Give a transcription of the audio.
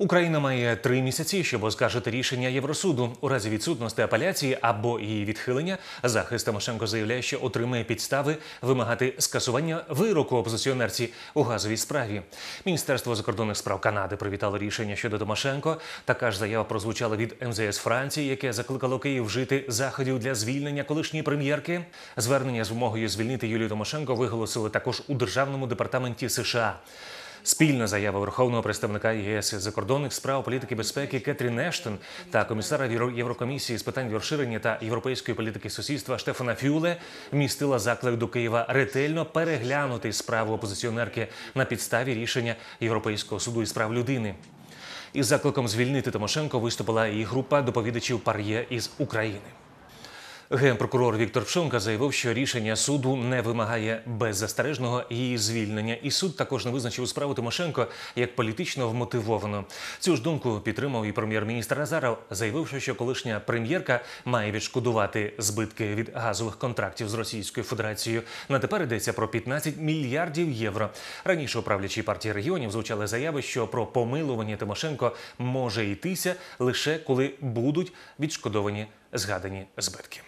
Україна має три місяці, щоб оскаржити рішення Євросуду. У разі відсутності апеляції або її відхилення захист Тимошенко заявляє, що отримає підстави вимагати скасування вироку опозиціонерці у газовій справі. Міністерство закордонних справ Канади привітало рішення щодо Тимошенко. Така ж заява прозвучала від МЗС Франції, яке закликало Київ вжити заходів для звільнення колишньої прем'єрки. Звернення з вимогою звільнити Юлію Тимошенко виголосили також у державному департаменті США. Спільна заява верховного представника ЄС закордонних справ політики безпеки Кетрін Ештон та комісара Євро- Єврокомісії з питань розширення та європейської політики сусідства Штефана Фюле містила заклик до Києва ретельно переглянути справу опозиціонерки на підставі рішення Європейського суду із прав людини. Із закликом звільнити Тимошенко виступила і група доповідачів пар'є із України. Генпрокурор Віктор Пшонка заявив, що рішення суду не вимагає беззастережного її звільнення, і суд також не визначив справу Тимошенко як політично вмотивовану. Цю ж думку підтримав і прем'єр-міністр Азаров, заявивши, що колишня прем'єрка має відшкодувати збитки від газових контрактів з Російською Федерацією. На тепер йдеться про 15 мільярдів євро. Раніше у правлячій партії регіонів звучали заяви, що про помилування Тимошенко може йтися лише коли будуть відшкодовані згадані збитки.